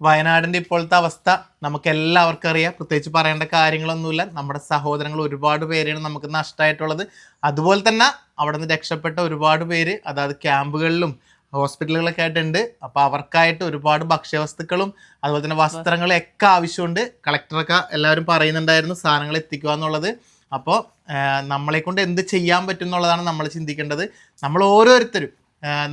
വയനാടിന്റെ ഇപ്പോഴത്തെ അവസ്ഥ നമുക്ക് എല്ലാവർക്കും അറിയാം. പ്രത്യേകിച്ച് പറയേണ്ട കാര്യങ്ങളൊന്നുമില്ല. നമ്മുടെ സഹോദരങ്ങൾ ഒരുപാട് പേരാണ് നമുക്ക് നഷ്ടമായിട്ടുള്ളത്. അതുപോലെ തന്നെ അവിടെ നിന്ന് രക്ഷപ്പെട്ട ഒരുപാട് പേര് അതായത് ക്യാമ്പുകളിലും ഹോസ്പിറ്റലുകളൊക്കെ ആയിട്ടുണ്ട്. അപ്പോൾ അവർക്കായിട്ട് ഒരുപാട് ഭക്ഷ്യവസ്തുക്കളും അതുപോലെ തന്നെ വസ്ത്രങ്ങളും ഒക്കെ ആവശ്യമുണ്ട്. കളക്ടറൊക്കെ എല്ലാവരും പറയുന്നുണ്ടായിരുന്നു സാധനങ്ങൾ എത്തിക്കുക എന്നുള്ളത്. അപ്പോൾ നമ്മളെ കൊണ്ട് എന്ത് ചെയ്യാൻ പറ്റും എന്നുള്ളതാണ് നമ്മൾ ചിന്തിക്കേണ്ടത്. നമ്മൾ ഓരോരുത്തരും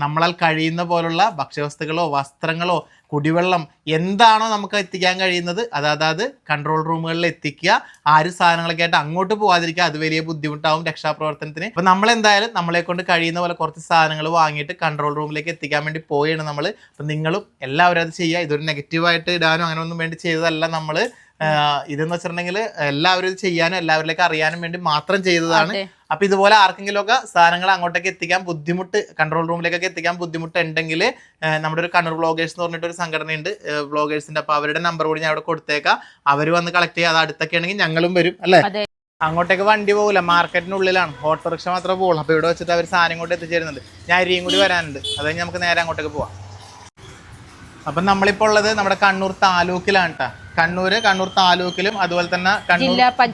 നമ്മളാൽ കഴിയുന്ന പോലുള്ള ഭക്ഷ്യവസ്തുക്കളോ വസ്ത്രങ്ങളോ കുടിവെള്ളം എന്താണോ നമുക്ക് എത്തിക്കാൻ കഴിയുന്നത് അത് അതായത് കൺട്രോൾ റൂമുകളിൽ എത്തിക്കുക. ആരും സാധനങ്ങളൊക്കെ ആയിട്ട് അങ്ങോട്ട് പോകാതിരിക്കുക അത് വലിയ ബുദ്ധിമുട്ടാവും രക്ഷാപ്രവർത്തനത്തിന്. അപ്പം നമ്മൾ എന്തായാലും നമ്മളെ കൊണ്ട് കഴിയുന്ന പോലെ കുറച്ച് സാധനങ്ങൾ വാങ്ങിയിട്ട് കൺട്രോൾ റൂമിലേക്ക് എത്തിക്കാൻ വേണ്ടി പോയാണ് നമ്മൾ അപ്പം നിങ്ങളും എല്ലാവരും അത് ചെയ്യുക. ഇതൊരു നെഗറ്റീവായിട്ട് ഇടാനോ അങ്ങനെ ഒന്നും വേണ്ടി ചെയ്തതല്ല നമ്മൾ ഇതെന്ന് വെച്ചിട്ടുണ്ടെങ്കിൽ എല്ലാവരും ഇത് ചെയ്യാനും എല്ലാവരിലേക്ക് അറിയാനും വേണ്ടി മാത്രം ചെയ്തതാണ്. അപ്പൊ ഇതുപോലെ ആർക്കെങ്കിലും ഒക്കെ സാധനങ്ങൾ അങ്ങോട്ടേക്ക് എത്തിക്കാൻ ബുദ്ധിമുട്ട് കൺട്രോൾ റൂമിലേക്കൊക്കെ എത്തിക്കാൻ ബുദ്ധിമുട്ട് ഉണ്ടെങ്കിൽ നമ്മുടെ ഒരു കണ്ണൂർ ബ്ലോഗേഴ്സ് എന്ന് പറഞ്ഞിട്ട് ഒരു സംഘടനയുണ്ട്. ബ്ലോഗേഴ്സിന്റെ അപ്പൊ അവരുടെ നമ്പർ കൂടി ഞാൻ അവിടെ കൊടുത്തേക്കാം. അവർ വന്ന് കളക്ട് ചെയ്യാം. അത് അടുത്തൊക്കെ ആണെങ്കിൽ ഞങ്ങളും വരും അല്ലേ? അങ്ങോട്ടേക്ക് വണ്ടി പോകില്ല മാർക്കറ്റിനുള്ളിലാണ്. ഓട്ടോറിക്ഷ മാത്രമേ പോകുള്ളൂ അപ്പൊ ഇവിടെ വെച്ചിട്ട് അവർ സാധനം കൊണ്ട് എത്തിച്ചേരുന്നുണ്ട്. ഞാൻ അരിയും കൂടി വരാനുണ്ട്. അത് നമുക്ക് നേരെ അങ്ങോട്ടേക്ക് പോവാം. അപ്പം നമ്മളിപ്പോൾ ഉള്ളത് നമ്മുടെ കണ്ണൂർ താലൂക്കിലാണ് കേട്ടോ കണ്ണൂര് കണ്ണൂർ താലൂക്കിലും അതുപോലെ തന്നെ കണ്ണൂർ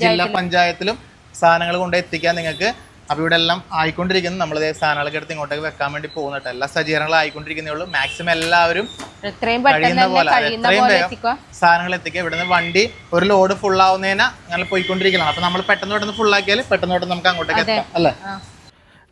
ജില്ലാ പഞ്ചായത്തിലും. സാധനങ്ങൾ കൊണ്ട് എത്തിക്കാൻ നിങ്ങൾക്ക് അപ്പോൾ ഇവിടെ എല്ലാം ആയിക്കൊണ്ടിരിക്കുന്നു. നമ്മൾ സാധനങ്ങളൊക്കെ എടുത്ത് ഇങ്ങോട്ടേക്ക് വെക്കാൻ വേണ്ടി പോകുന്നുണ്ട് എല്ലാ സജ്ജീകരണങ്ങളും ആയിക്കൊണ്ടിരിക്കുന്നേ ഉള്ളൂ. മാക്സിമം എല്ലാവരും കഴിയുന്ന പോലെ എത്രയും വേഗം എത്തിക്കുക സാധനങ്ങൾ എത്തിക്കുക. ഇവിടുന്ന് വണ്ടി ഒരു ലോഡ് ഫുൾ ആവുന്നതിനാ അങ്ങനെ പോയിക്കൊണ്ടിരിക്കണം അപ്പൊ നമ്മൾ പെട്ടെന്ന് പെട്ടെന്ന് ഫുൾ ആക്കിയാൽ പെട്ടെന്ന് പെട്ടെന്ന് നമുക്ക് അങ്ങോട്ടേക്ക് എത്താം അല്ലേ.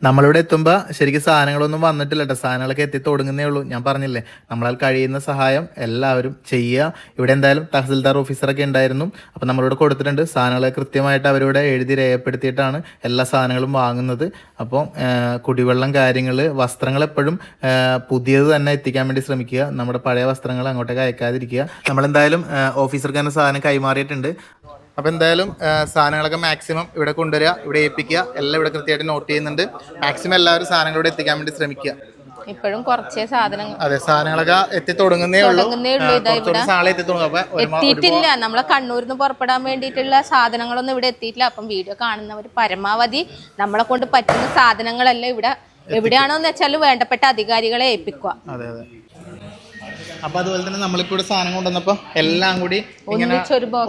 നമ്മളിവിടെ എത്തുമ്പോൾ ശരിക്കും സാധനങ്ങളൊന്നും വന്നിട്ടില്ല കേട്ടോ സാധനങ്ങളൊക്കെ എത്തി തുടങ്ങുന്നേ ഉള്ളൂ. ഞാൻ പറഞ്ഞില്ലേ നമ്മളാൽ കഴിയുന്ന സഹായം എല്ലാവരും ചെയ്യുക. ഇവിടെ എന്തായാലും തഹസിൽദാർ ഓഫീസറൊക്കെ ഉണ്ടായിരുന്നു. അപ്പം നമ്മളിവിടെ കൊടുത്തിട്ടുണ്ട്. സാധനങ്ങളെ കൃത്യമായിട്ട് അവരിവിടെ എഴുതി രേഖപ്പെടുത്തിയിട്ടാണ് എല്ലാ സാധനങ്ങളും വാങ്ങുന്നത്. അപ്പോൾ കുടിവെള്ളം കാര്യങ്ങൾ വസ്ത്രങ്ങൾ എപ്പോഴും പുതിയത് തന്നെ എത്തിക്കാൻ വേണ്ടി ശ്രമിക്കുക. നമ്മുടെ പഴയ വസ്ത്രങ്ങൾ അങ്ങോട്ടേക്ക് അയക്കാതിരിക്കുക. നമ്മളെന്തായാലും ഓഫീസർക്ക് തന്നെ സാധനം കൈമാറിയിട്ടുണ്ട്. അപ്പോൾ എന്തായാലും സാധനങ്ങളൊക്കെ മാക്സിമം ഇവിടെ കൊണ്ടുവരിക ഇവിടെ ഏൽപ്പിക്കുക എല്ലാം ഇവിടെ കൃത്യമായിട്ട് നോട്ട് ചെയ്യുന്നുണ്ട്. മാക്സിമം എല്ലാവരും സാധനങ്ങൾ ഇവിടെ എത്തിക്കാൻ വേണ്ടി ശ്രമിക്കുക. ഇപ്പോഴും കുറച്ചേ സാധനങ്ങൾ അതെ സാധനങ്ങളൊക്കെ എത്തി തുടങ്ങുന്നേ ഉള്ളൂ. എത്തിയിട്ടില്ല. നമ്മളെ കണ്ണൂരിൽ നിന്ന് പുറപ്പെടാൻ വേണ്ടിയിട്ടുള്ള സാധനങ്ങളൊന്നും ഇവിടെ എത്തിയിട്ടില്ല. അപ്പം വീഡിയോ കാണുന്നവർ പരമാവധി നമ്മളെ കൊണ്ട് പറ്റുന്ന സാധനങ്ങളെല്ലാം ഇവിടെ എവിടെയാണോന്ന് വെച്ചാൽ വേണ്ടപ്പെട്ട അധികാരികളെ ഏൽപ്പിക്കുക. അപ്പൊ അതുപോലെ തന്നെ നമ്മളിപ്പോ ഇവിടെ സാധനം കൊണ്ടുവന്നപ്പോ എല്ലാം കൂടി ഇങ്ങനെ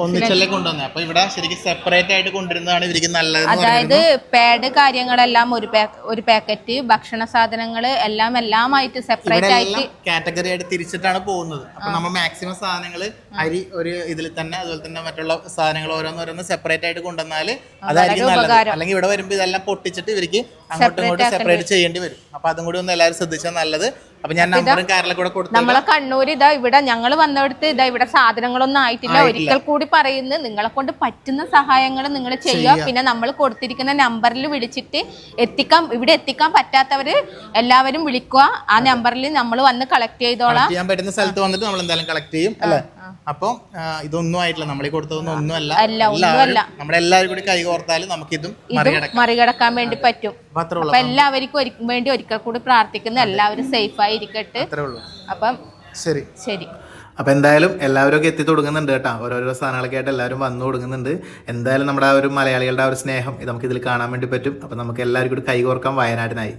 ഒന്നിച്ചല്ലേ കൊണ്ടുവന്നത് അപ്പൊ ഇവിടെ ശരിക്കും സെപ്പറേറ്റ് ആയിട്ട് കൊണ്ടുവരുന്നതാണ് ഇവർക്ക് നല്ലത് അതായത് പാഡ് കാര്യങ്ങളെല്ലാം ഒരു ഒരു പാക്കറ്റ് ഭക്ഷണ സാധനങ്ങൾ എല്ലാം എല്ലാം ആയിട്ട് സെപ്പറേറ്റ് ആയിട്ട് കാറ്റഗറി ആയിട്ട് തിരിച്ചിട്ടാണ് പോകുന്നത്. അപ്പൊ നമ്മൾ മാക്സിമം സാധനങ്ങൾ അരി ഒരു ഇതിൽ തന്നെ അതുപോലെ തന്നെ മറ്റുള്ള സാധനങ്ങൾ ഓരോന്നോരോന്ന് സെപ്പറേറ്റ് ആയിട്ട് കൊണ്ടുവന്നാൽ അതായിരിക്കും നല്ലത്. അല്ലെങ്കിൽ ഇവിടെ വരുമ്പോൾ ഇതെല്ലാം പൊട്ടിച്ചിട്ട് ഇവർക്ക് അങ്ങോട്ടും ഇങ്ങോട്ടും സെപ്പറേറ്റ് ചെയ്യേണ്ടി വരും. അപ്പൊ അതും കൂടി ഒന്ന് എല്ലാവരും ശ്രദ്ധിച്ചാൽ നല്ലത്. അപ്പൊ ഞാൻ നമ്പറും കാറിലൊക്കെ കൂടെ കൊടുത്തു നമ്മളെ കണ്ണൂർ ഇതാ ഇവിടെ ഞങ്ങൾ വന്നിടത്ത് ഇതാ ഇവിടെ സാധനങ്ങളൊന്നും ആയിട്ടില്ല. ഒരിക്കൽ കൂടി പറയുന്നത് നിങ്ങളെ കൊണ്ട് പറ്റുന്ന സഹായങ്ങൾ നിങ്ങൾ ചെയ്യുക. പിന്നെ നമ്മൾ കൊടുത്തിരിക്കുന്ന നമ്പറിൽ വിളിച്ചിട്ട് എത്തിക്കാൻ ഇവിടെ എത്തിക്കാൻ പറ്റാത്തവര് എല്ലാവരും വിളിക്കുക. ആ നമ്പറിൽ നമ്മൾ വന്ന് കളക്ട് ചെയ്തോളാം. ചെയ്യാൻ പറ്റുന്ന സ്ഥലത്ത് വന്നിട്ട് നമ്മൾ എന്തായാലും കളക്ട് ചെയ്യും അല്ലേ? അപ്പം ഇതൊന്നും ആയിട്ടില്ല. നമ്മൾ ഈ കൊടുത്തതൊന്നും ഒന്നുമല്ല. നമ്മളെല്ലാവരും കൂടി കൈ കോർത്താലും നമുക്കിതും മറികടക്കാം. മറികടക്കാൻ വേണ്ടി പറ്റും. അപ്പൊ എല്ലാവർക്കും വേണ്ടി ഒരിക്കൽ കൂടി പ്രാർത്ഥിക്കുന്നു എല്ലാവരും സേഫ് ആയിരിക്കട്ടെ അത്രേ ഉള്ളൂ. അപ്പം ശരി. ശരി. അപ്പൊ എന്തായാലും എല്ലാവരും ഒക്കെ എത്തി തുടങ്ങുന്നുണ്ട് കേട്ടോ. ഓരോരോ സാധനങ്ങളൊക്കെ ആയിട്ട് എല്ലാവരും വന്നു തുടങ്ങുന്നുണ്ട്. എന്തായാലും നമ്മുടെ ആ ഒരു മലയാളികളുടെ ആ ഒരു സ്നേഹം ഇത് നമുക്ക് ഇതിൽ കാണാൻ വേണ്ടി പറ്റും. അപ്പൊ നമുക്ക് എല്ലാവർക്കും കൂടി കൈകോർക്കാം വയനാടിനായി.